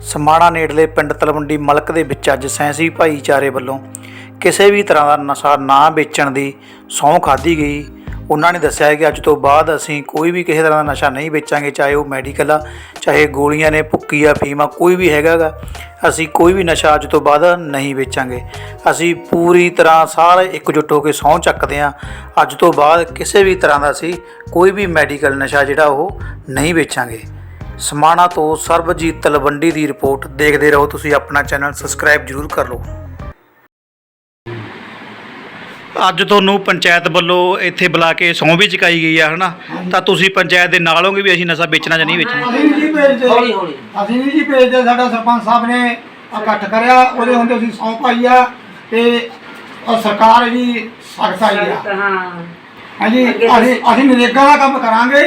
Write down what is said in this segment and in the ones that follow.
ਸਮਾਣਾ ਨੇੜਲੇ ਪਿੰਡ ਤਲਵੰਡੀ ਮਲਕ ਦੇ ਵਿੱਚ ਅੱਜ ਸੈਂਸੀ ਭਾਈਚਾਰੇ ਵੱਲੋਂ ਕਿਸੇ ਵੀ ਤਰ੍ਹਾਂ ਦਾ ਨਸ਼ਾ ਨਾ ਵੇਚਣ ਦੀ ਸਹੁੰ ਖਾਧੀ ਗਈ। ਉਹਨਾਂ ਨੇ ਦੱਸਿਆ ਕਿ ਅੱਜ ਤੋਂ ਬਾਅਦ ਅਸੀਂ ਕੋਈ ਵੀ ਕਿਸੇ ਤਰ੍ਹਾਂ ਦਾ ਨਸ਼ਾ ਨਹੀਂ ਵੇਚਾਂਗੇ, ਚਾਹੇ ਉਹ ਮੈਡੀਕਲ ਆ, ਚਾਹੇ ਗੋਲੀਆਂ ਨੇ ਭੁੱਕੀ ਆ ਫੀਮਾ, ਕੋਈ ਵੀ ਹੈਗਾਗਾ ਅਸੀਂ ਕੋਈ ਵੀ ਨਸ਼ਾ ਅੱਜ ਤੋਂ ਬਾਅਦ ਨਹੀਂ ਵੇਚਾਂਗੇ। ਅਸੀਂ ਪੂਰੀ ਤਰ੍ਹਾਂ ਸਾਰੇ ਇਕਜੁੱਟ ਹੋ ਕੇ ਸਹੁੰ ਚੱਕਦੇ ਹਾਂ। ਅੱਜ ਤੋਂ ਬਾਅਦ ਕਿਸੇ ਵੀ ਤਰ੍ਹਾਂ ਦਾ ਅਸੀਂ ਕੋਈ ਵੀ ਮੈਡੀਕਲ ਨਸ਼ਾ ਜਿਹੜਾ ਉਹ ਨਹੀਂ ਵੇਚਾਂਗੇ। ਸਮਾਣਾ ਤੋਂ ਸਰਬਜੀਤ ਤਲਵੰਡੀ ਦੀ ਰਿਪੋਰਟ ਦੇਖਦੇ ਰਹੋ ਤੁਸੀਂ ਆਪਣਾ ਚੈਨਲ ਸਬਸਕ੍ਰਾਈਬ ਜਰੂਰ ਕਰ ਲਓ। ਅੱਜ ਤੁਹਾਨੂੰ ਪੰਚਾਇਤ ਵੱਲੋਂ ਇੱਥੇ ਬੁਲਾ ਕੇ ਸਹੁੰ ਵੀ ਚੁਕਾਈ ਗਈ ਆ ਹਨਾ? ਤਾਂ ਤੁਸੀਂ ਪੰਚਾਇਤ ਦੇ ਨਾਲ ਹੋਗੇ ਵੀ ਅਸੀਂ ਨਸ਼ਾ ਵੇਚਣਾ ਜਾਂ ਨਹੀਂ ਵੇਚਣਾ? ਅਸੀਂ ਨਹੀਂ ਜੀ ਭੇਜਦੇ। ਹੌਲੀ ਹੌਲੀ। ਅਸੀਂ ਨਹੀਂ ਜੀ ਭੇਜਦੇ। ਸਾਡਾ ਸਰਪੰਚ ਸਾਹਿਬ ਨੇ ਇਕੱਠ ਕਰਿਆ। ਉਹਦੇ ਹੁੰਦੇ ਅਸੀਂ ਸੌਂ ਪਾਈ ਆ ਤੇ ਉਹ ਸਰਕਾਰ ਵੀ ਸਖਤ ਆਈ ਆ। ਹਾਂ। ਹਾਂਜੀ ਅਸੀਂ ਅਸੀਂ ਨਰੇਗਾ ਦਾ ਕੰਮ ਕਰਾਂਗੇ।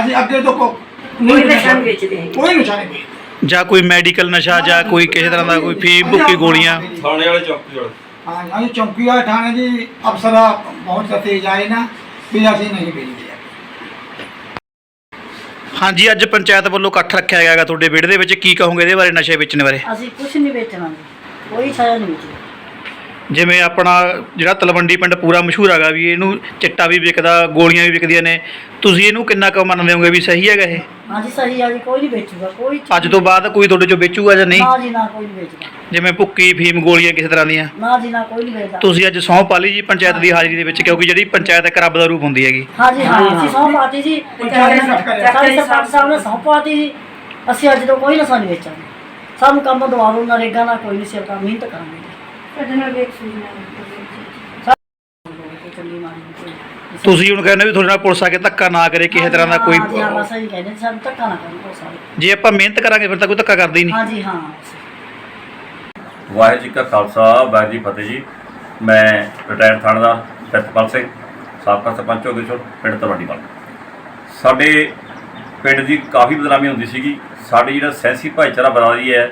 ਅਸੀਂ ਅੱਗੇ ਤੋਂ ਕੋ- ਕੋਈ ਨਸ਼ਾ ਨਹੀਂ ਵੇਚਦੇ ਹੈਗੇ। ਕੋਈ ਨਸ਼ਾ ਨਹੀਂ ਵੇਚਦੇ। ਜਾਂ ਕੋਈ ਮੈਡੀਕਲ ਨਸ਼ਾ ਜਾਂ ਕੋਈ ਕਿਸੇ ਤਰ੍ਹਾਂ ਦਾ ਕੋਈ ਫੀਮ ਭੁੱਕੀ ਗੋਲੀਆਂ। ਥਾਣੇ ਵਾਲੇ ਚੌਕੀ ਵਾਲੇ। ਹਾਂ ਅਸੀਂ ਚੌਕੀਆ ਥਾਣੇ ਦੀ ਅਫਸਰ ਬਹੁਤ ਤੇਜ਼ ਆਏ ਨਾ ਵੀ ਅਸੀਂ ਨਹੀਂ ਵੇਚਦੇ। ਹਾਂਜੀ ਅੱਜ ਪੰਚਾਇਤ ਵੱਲੋਂ ਇਕੱਠ ਰੱਖਿਆ ਗਿਆ ਹੈਗਾ ਤੁਹਾਡੇ ਵਿਹੜੇ ਦੇ ਵਿੱਚ। ਕੀ ਕਹੋਗੇ ਇਹਦੇ ਬਾਰੇ ਨਸ਼ੇ ਵੇਚਣ ਬਾਰੇ? ਅਸੀਂ ਕੁਝ ਨਹੀਂ ਵੇਚਣਾ ਕੋਈ ਸ਼ਾਇ ਨਹੀਂ ਵੇਚਣਾ। ਜਿਵੇਂ ਆਪਣਾ ਜਿਹੜਾ ਤਲਵੰਡੀ ਪਿੰਡ ਪੂਰਾ ਮਸ਼ਹੂਰ ਹੈਗਾ ਵੀ ਇਹਨੂੰ ਚਿੱਟਾ ਵੀ ਵਿਕਦਾ ਗੋਲੀਆਂ ਵੀ ਵਿਕਦੀਆਂ ਨੇ। ਤੁਸੀਂ ਇਹਨੂੰ ਕਿੰਨਾ ਕੁ ਮੰਨਦੇ ਹੋਗੇ ਵੀ ਸਹੀ ਹੈਗਾ ਇਹ? ਹਾਂਜੀ ਸਹੀ ਆ ਜੀ ਕੋਈ ਨਹੀਂ ਵੇਚੂਗਾ ਕੋਈ ਚੀਜ਼ ਅੱਜ ਤੋਂ ਬਾਅਦ ਕੋਈ ਤੁਹਾਡੇ ਚੋਂ ਵੇਚੂਗਾ ਜਾਂ ਨਹੀਂ? ਨਾ ਜੀ ਨਾ ਕੋਈ ਨਹੀਂ ਵੇਚਦਾ। ਜਿਵੇਂ ਭੁੱਕੀ ਫੀਮ ਗੋਲੀਆਂ ਕਿਸੇ ਤਰ੍ਹਾਂ ਦੀਆਂ। ਨਾ ਜੀ ਨਾ ਕੋਈ ਨਹੀਂ ਵੇਚਦਾ। ਤੁਸੀਂ ਅੱਜ ਸਹੁੰ ਪਾ ਲਈ ਜੀ ਪੰਚਾਇਤ ਦੀ ਹਾਜ਼ਰੀ ਦੇ ਵਿੱਚ ਕਿਉਂਕਿ ਜਿਹੜੀ ਪੰਚਾਇਤ ਇੱਕ ਰੱਬ ਦਾ ਰੂਪ ਹੁੰਦੀ ਹੈਗੀ। ਹਾਂਜੀ ਹਾਂ। ਅਸੀਂ ਸੌਂ ਪਾਤੀ ਜੀ। ਸਾਡੇ ਸਰਪੰਚ ਸਾਹਿਬ ਨੇ ਸੌਂ ਪਾਤੀ ਜੀ। ਅਸੀਂ ਅੱਜ ਤੋਂ ਕੋਈ ਨਸ਼ਾ ਨਹੀਂ ਵੇਚਾਂਗੇ। ਸਾਨੂੰ ਕੰਮ ਦਵਾ ਦਿਓ ਨਰੇਗਾ ਨਾਲ ਕੋਈ ਨਹੀਂ ਸਰਕਾਰ ਮਿਹਨਤ ਕਰਾਂਗੇ। ਮਾਰੀ ਤੁਸੀਂ ਹੁਣ ਕਹਿੰਦੇ ਵੀ ਤੁਹਾਡੇ ਨਾਲ ਪੁਲਿਸ ਆ ਕੇ ਧੱਕਾ ਨਾ ਕਰੇ ਕਿਸੇ ਤਰ੍ਹਾਂ ਦਾ ਕੋਈ ਹਾਂਜੀ ਹਾਂ ਬਸ ਅਸੀਂ ਕਹਿੰਦੇ ਜੀ, ਸਾਨੂੰ ਧੱਕਾ ਨਾ ਕਰੋ ਕੋਈ ਸਾਰੇ ਜੇ ਆਪਾਂ ਮਿਹਨਤ ਕਰਾਂਗੇ ਫਿਰ ਤਾਂ ਕੋਈ ਧੱਕਾ ਕਰਦਾ ਹੀ ਨਹੀਂ। ਹਾਂਜੀ ਹਾਂ। ਵਾਹਿਗੁਰੂ ਜੀ ਕਾ ਖਾਲਸਾ ਵਾਹਿਗੁਰੂ ਜੀ ਫਤਿਹ ਜੀ। ਮੈਂ ਰਿਟਾਇਰਡ ਥਾਣੇਦਾਰ ਸਤਪਾਲ ਸਿੰਘ ਸਾਬਕਾ ਸਰਪੰਚ ਹੋ ਛੋਟ ਪਿੰਡ ਤਲਵੰਡੀ ਵਾਲ ਸਾਡੇ ਪਿੰਡ ਦੀ ਕਾਫੀ ਬਦਨਾਮੀ ਹੁੰਦੀ ਸੀਗੀ। ਸਾਡੇ ਜਿਹੜਾ ਸੈਂਸੀ ਭਾਈਚਾਰਾ ਬਰਾਦਰੀ ਹੈ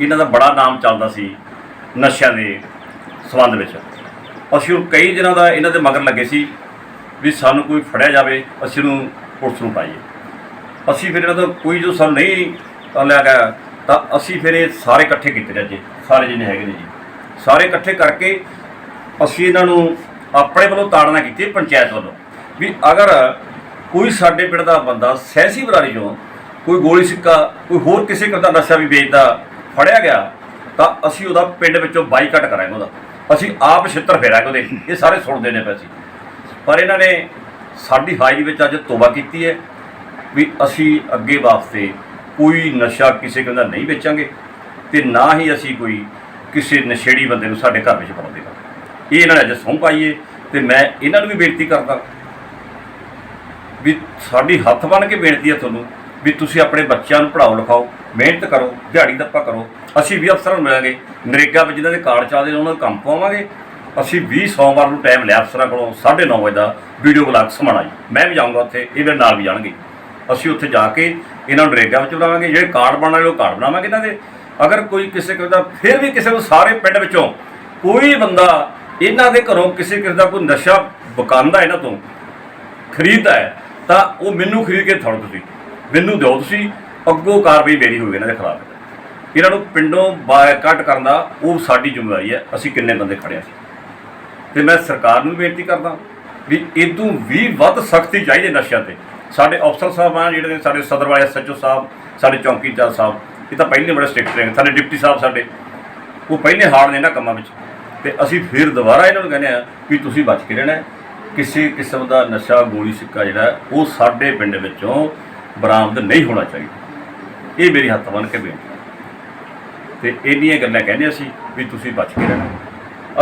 ਇਹਨਾਂ ਦਾ ਬੜਾ ਨਾਮ ਚੱਲਦਾ ਸੀ। ਨਸ਼ਿਆਂ ਦੇ ਸੰਬੰਧ ਵਿੱਚ। ਅਸੀਂ ਉਹ ਕਈ ਦਿਨਾਂ ਦਾ ਇਹਨਾਂ ਦੇ ਮਗਰ ਲੱਗੇ ਸੀ ਵੀ ਸਾਨੂੰ ਕੋਈ ਫੜਿਆ ਜਾਵੇ, ਅਸੀਂ ਨੂੰ ਪੁਲਿਸ ਨੂੰ ਪਾਈਏ। ਅਸੀਂ ਫਿਰ ਇਹਨਾਂ ਦਾ ਕੋਈ ਜੋ ਸਾਨੂੰ ਨਹੀਂ ਲਿਆ ਗਿਆ, ਤਾਂ ਅਸੀਂ ਫਿਰ ਇਹ ਸਾਰੇ ਇਕੱਠੇ ਕੀਤੇ ਨੇ ਜੀ ਸਾਰੇ ਜਿਹਨੇ ਹੈਗੇ ਨੇ ਜੀ। ਸਾਰੇ ਇਕੱਠੇ ਕਰਕੇ ਅਸੀਂ ਇਹਨਾਂ ਨੂੰ ਆਪਣੇ ਵੱਲੋਂ ਤਾੜਨਾ ਕੀਤੀ ਪੰਚਾਇਤ ਵੱਲੋਂ। ਵੀ ਅਗਰ ਕੋਈ ਸਾਡੇ ਪਿੰਡ ਦਾ ਬੰਦਾ ਸਹਿਸੀ ਬਰਾਰੀ ਚੋਂ ਕੋਈ ਗੋਲੀ ਸਿੱਕਾ, ਕੋਈ ਹੋਰ ਕਿਸੇ ਕਿਸਮ ਦਾ ਨਸ਼ਾ ਵੀ ਵੇਚਦਾ ਫੜਿਆ ਗਿਆ ਤਾਂ ਅਸੀਂ ਉਹਦਾ ਪਿੰਡ ਵਿੱਚੋਂ ਬਾਈਕਾਟ ਕਰਾਂਗੇ ਉਹਦਾ। ਅਸੀਂ ਆਪ ਛਿੱਤਰ ਫੇਰਾਂਗੇ ਉਹਦੇ, ਇਹ ਸਾਰੇ ਸੁਣਦੇ ਨੇ ਪੈਸੇ। ਪਰ ਇਹਨਾਂ ਨੇ ਸਾਡੀ ਹਾਜ਼ਰੀ ਵਿੱਚ ਅੱਜ ਤੋਬਾ ਕੀਤੀ ਹੈ ਵੀ ਅਸੀਂ ਅੱਗੇ ਵਾਸਤੇ ਕੋਈ ਨਸ਼ਾ ਕਿਸੇ ਕਹਿੰਦਾ ਨਹੀਂ ਵੇਚਾਂਗੇ ਤੇ ਨਾ ਹੀ ਅਸੀਂ ਕੋਈ ਕਿਸੇ ਨਸ਼ੇੜੀ ਬੰਦੇ ਨੂੰ ਸਾਡੇ ਘਰ ਵਿੱਚ ਪਾਉਣ ਦੇਗਾ ਇਹ ਇਹਨਾਂ ਨੇ ਅੱਜ ਸਹੁੰ ਪਾਈਏ ਤੇ ਮੈਂ ਇਹਨਾਂ ਨੂੰ ਵੀ ਬੇਨਤੀ ਕਰਦਾ ਵੀ ਸਾਡੀ ਹੱਥ ਬਣ ਕੇ ਬੇਨਤੀ ਹੈ ਤੁਹਾਨੂੰ ਵੀ ਤੁਸੀਂ ਆਪਣੇ ਬੱਚਿਆਂ ਨੂੰ ਪੜ੍ਹਾਓ ਲਿਖਾਓ, ਮਿਹਨਤ ਕਰੋ, ਦਿਹਾੜੀ ਦੱਪਾ ਕਰੋ। ਅਸੀਂ ਵੀ ਅਫਸਰਾਂ ਨੂੰ ਮਿਲਾਂਗੇ। ਨਰੇਗਾ ਵਿੱਚ ਜਿਹਨਾਂ ਦੇ ਕਾਰਡ ਚੱਲਦੇ ਨੇ, ਉਹਨਾਂ ਨੂੰ ਕੰਮ ਪਾਵਾਂਗੇ। ਅਸੀਂ 20 ਸੋਮਵਾਰ ਨੂੰ ਟਾਈਮ ਲਿਆ ਅਫਸਰਾਂ ਕੋਲੋਂ 9:30 ਵਜੇ ਦਾ ਵੀਡੀਓ ਬਲਾਕ ਸਮਾਣਾ ਜੀ। ਮੈਂ ਵੀ ਜਾਊਂਗਾ ਉੱਥੇ, ਇਹ ਮੇਰੇ ਨਾਲ ਵੀ ਜਾਣਗੇ। ਅਸੀਂ ਉੱਥੇ ਜਾ ਕੇ ਇਹਨਾਂ ਨੂੰ ਨਰੇਗਾ ਵਿੱਚ ਬਣਾਵਾਂਗੇ ਜਿਹੜੇ ਕਾਰਡ ਬਣਾਉਣ ਵਾਲੇ, ਉਹ ਕਾਰਡ ਬਣਾਵਾਂਗੇ ਇਹਨਾਂ ਦੇ। ਅਗਰ ਕੋਈ ਕਿਸੇ ਕਿਸਮ ਦਾ ਫਿਰ ਵੀ ਕਿਸੇ ਨੂੰ ਸਾਰੇ ਪਿੰਡ ਵਿੱਚੋਂ ਕੋਈ ਬੰਦਾ ਇਹਨਾਂ ਦੇ ਘਰੋਂ ਕਿਸੇ ਕਿਸੇ ਦਾ ਕੋਈ ਨਸ਼ਾ ਬਕਾਂਦਾ ਇਹਨਾਂ ਤੋਂ, ਖਰੀਦਦਾ ਹੈ, ਤਾਂ ਉਹ ਮੈਨੂੰ ਖਰੀਦ ਕੇ ਥੋੜ ਤੁਸੀਂ। ਮੈਨੂੰ ਦਿਓ ਤੁਸੀਂ, ਅੱਗੋਂ ਕਾਰਵਾਈ ਮੇਰੀ ਹੋਵੇ ਇਹਨਾਂ ਦੇ ਖਿਲਾਫ। ਇਹਨਾਂ ਨੂੰ ਪਿੰਡੋਂ ਬਾਇਕਾਟ ਕਰਨ ਦਾ ਉਹ ਸਾਡੀ ਜ਼ਿੰਮੇਵਾਰੀ ਹੈ। ਅਸੀਂ ਕਿੰਨੇ ਬੰਦੇ ਖੜਿਆ ਸੀ ਤੇ ਮੈਂ ਸਰਕਾਰ ਨੂੰ ਵੀ ਬੇਨਤੀ ਕਰਦਾ ਵੀ ਇਦੋਂ ਵੀ ਵੱਧ ਸਖਤੀ ਚਾਹੀਦੀ ਨਸ਼ਿਆਂ ਤੇ। ਸਾਡੇ ਅਫਸਰ ਸਾਹਿਬਾਨ ਜਿਹੜੇ ਨੇ, ਸਾਡੇ ਸਦਰ ਵਾਲੇ ਐਸਐਚਓ ਸਾਹਿਬ, ਸਾਡੇ ਚੌਕੀਦਾਰ ਸਾਹਿਬ, ਇਹ ਤਾਂ ਪਹਿਲੇ ਬੜੇ ਸਟ੍ਰਿਕਟ ਨੇ, ਸਾਡੇ ਡਿਪਟੀ ਸਾਹਿਬ ਸਾਡੇ। ਉਹ ਪਹਿਲੇ ਹਾਰਡ ਨੇ ਨਾ ਕੰਮਾਂ ਵਿੱਚ। ਤੇ ਅਸੀਂ ਫਿਰ ਦੁਬਾਰਾ ਇਹਨਾਂ ਨੂੰ ਕਹਿੰਦੇ ਆ ਵੀ ਤੁਸੀਂ ਬਚ ਕੇ ਰਹਿਣਾ ਕਿਸੇ ਕਿਸਮ ਦਾ ਨਸ਼ਾ, ਗੋਲੀ, ਸਿੱਕਾ ਜਿਹੜਾ ਉਹ ਸਾਡੇ ਪਿੰਡ ਵਿੱਚੋਂ ਬਰਾਮਦ ਨਹੀਂ ਹੋਣਾ ਚਾਹੀਦਾ। ਇਹ ਮੇਰੀ ਹੱਥ ਬੰਨ੍ਹ ਕੇ ਬੇਨਤੀ ਤੇ ਇੰਨੀਆਂ ਗੱਲਾਂ ਕਹਿੰਦੇ ਅਸੀਂ ਵੀ ਤੁਸੀਂ ਬਚ ਕੇ ਰਹਿਣਾ।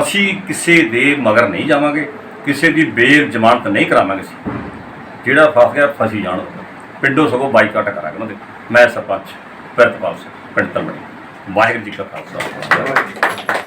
ਅਸੀਂ ਕਿਸੇ ਦੇ ਮਗਰ ਨਹੀਂ ਜਾਵਾਂਗੇ, ਕਿਸੇ ਦੀ ਬੇਰ ਜ਼ਮਾਨਤ ਨਹੀਂ ਕਰਾਵਾਂਗੇ ਅਸੀਂ। ਜਿਹੜਾ ਫਸ ਗਿਆ, ਫਸੀ ਜਾਣ ਪਿੰਡੋਂ ਸਗੋਂ ਬਾਈਕਾਟ ਕਰਾਂਗੇ ਉਹਨਾਂ ਦੇ। ਮੈਂ ਸਰਪੰਚ ਪ੍ਰਿਤਪਾਲ ਸਿੰਘ, ਪਿੰਡ ਤਲਮਣੀ ਵਾਹਿਗੁਰੂ ਜੀ ਕਾ ਖਾਲਸਾ।